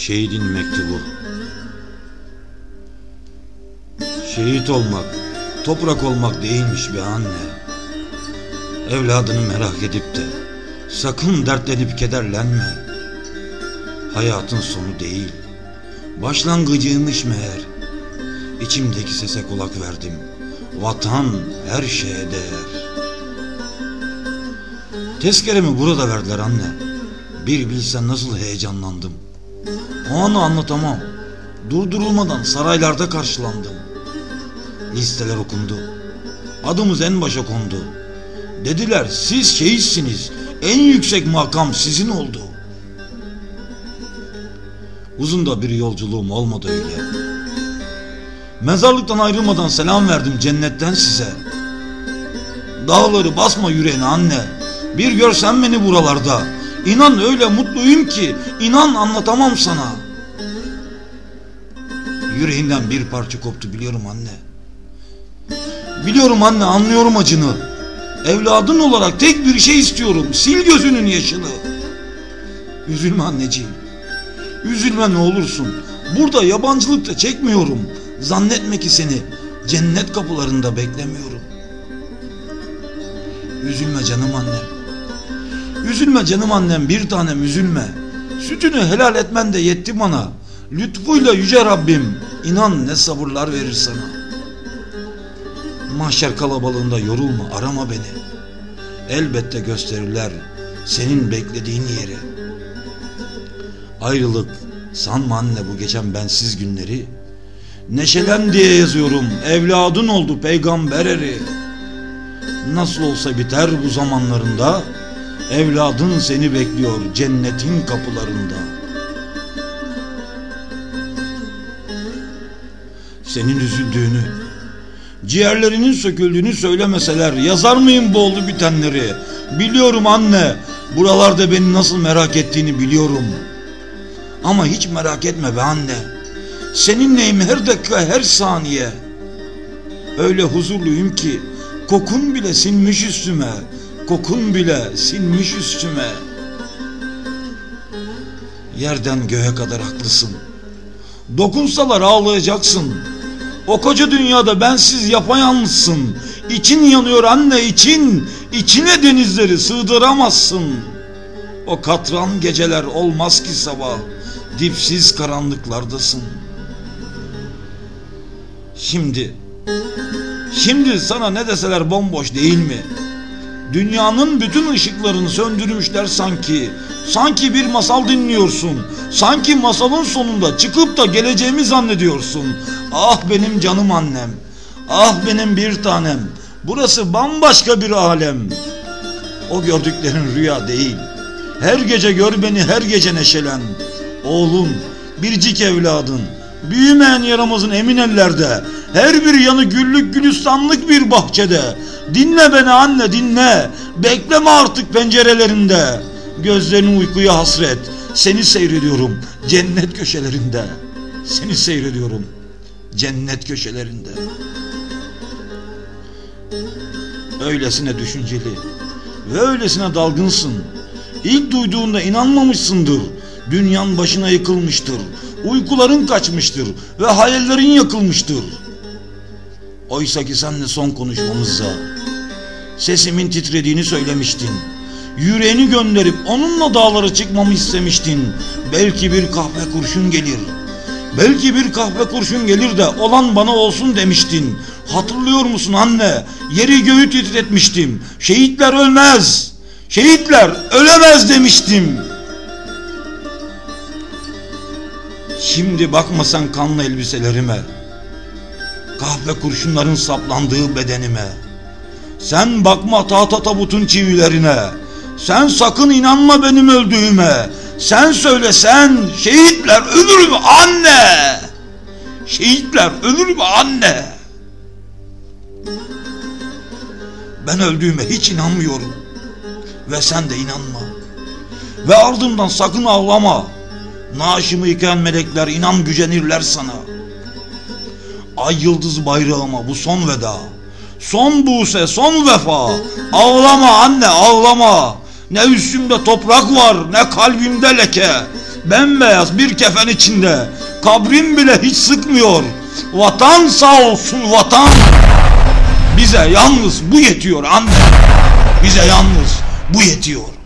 Şehidin mektubu. Şehit olmak, toprak olmak değilmiş be anne. Evladını merak edip de sakın dertlenip kederlenme. Hayatın sonu değil, başlangıcıymış meğer. İçimdeki sese kulak verdim. Vatan her şeye değer. Tezkeremi burada verdiler anne. Bir bilsen nasıl heyecanlandım. O anı anlatamam. Durdurulmadan saraylarda karşılandım. Listeler okundu. Adımız en başa kondu. Dediler siz şehitsiniz. En yüksek makam sizin oldu. Uzun da bir yolculuğum olmadı öyle. Mezarlıktan ayrılmadan selam verdim cennetten size. Dağları basma yüreğine anne. Bir görsen beni buralarda. İnan öyle mutluyum ki inan anlatamam sana. Yüreğinden bir parça koptu biliyorum anne. Biliyorum anne anlıyorum acını. Evladın olarak tek bir şey istiyorum. Sil gözünün yaşını. Üzülme anneciğim. Üzülme ne olursun. Burada yabancılıkta çekmiyorum. Zannetme ki seni cennet kapılarında beklemiyorum. Üzülme canım annem. Üzülme canım annem bir tanem üzülme. Sütünü helal etmen de yetti bana. Lütfuyla yüce Rabbim inan ne sabırlar verir sana. Mahşer kalabalığında yorulma arama beni. Elbette gösterirler senin beklediğin yeri. Ayrılık sanma anne bu geçen bensiz günleri. Neşelen diye yazıyorum evladın oldu peygamber eri. Nasıl olsa biter bu zamanlarında Evladın seni bekliyor cennetin kapılarında. Senin üzüldüğünü Ciğerlerinin söküldüğünü söylemeseler Yazar mıyım bu oldu bitenleri? Biliyorum anne Buralarda beni nasıl merak ettiğini biliyorum. Ama hiç merak etme be anne. Seninleyim her dakika her saniye? Öyle huzurluyum ki Kokun bile sinmiş üstüme kokun bile sinmiş üstüme. Yerden göğe kadar haklısın. Dokunsalar ağlayacaksın. O koca dünyada bensiz yapayalnızsın. İçin yanıyor anne için. İçine denizleri sığdıramazsın. O katran geceler olmaz ki sabah. Dipsiz karanlıklardasın. Şimdi, şimdi sana ne deseler bomboş değil mi? Dünyanın bütün ışıklarını söndürmüşler sanki. Sanki bir masal dinliyorsun. Sanki masalın sonunda çıkıp da geleceğimi zannediyorsun. Ah benim canım annem. Ah benim bir tanem. Burası bambaşka bir alem. O gördüklerin rüya değil. Her gece gör beni her gece neşelen. Oğlun, biricik evladın. Büyümeyen yaramazın emin ellerde. Her bir yanı güllük gülistanlık bir bahçede. Dinle beni anne dinle. Bekleme artık pencerelerinde. Gözlerin uykuya hasret. Seni seyrediyorum cennet köşelerinde. Seni seyrediyorum cennet köşelerinde. Öylesine düşünceli ve öylesine dalgınsın. İlk duyduğunda inanmamışsındır. Dünyan başına yıkılmıştır. Uykuların kaçmıştır ve hayallerin yakılmıştır. Oysa ki senle son konuşmamızda sesimin titrediğini söylemiştin. Yüreğini gönderip onunla dağlara çıkmamı istemiştin. Belki bir kahve kurşun gelir. Belki bir kahve kurşun gelir de olan bana olsun demiştin. Hatırlıyor musun anne? Yeri göğü titretmiştim. Şehitler ölmez. Şehitler ölemez demiştim. Şimdi bakma sen kanlı elbiselerime. Kahve kurşunların saplandığı bedenime. Sen bakma tahta tabutun çivilerine. Sen sakın inanma benim öldüğüme. Sen söyle sen şehitler ölür mü anne? Şehitler ölür mü anne? Ben öldüğüme hiç inanmıyorum. Ve sen de inanma. Ve ardımdan sakın ağlama. Naaşımı yıkayan melekler inan gücenirler sana. Ay yıldız bayrağıma bu son veda. Son buse son vefa. Ağlama anne ağlama. Ne üstümde toprak var ne kalbimde leke. Bembeyaz bir kefen içinde. Kabrim bile hiç sıkmıyor. Vatan sağ olsun vatan. Bize yalnız bu yetiyor anne. Bize yalnız bu yetiyor.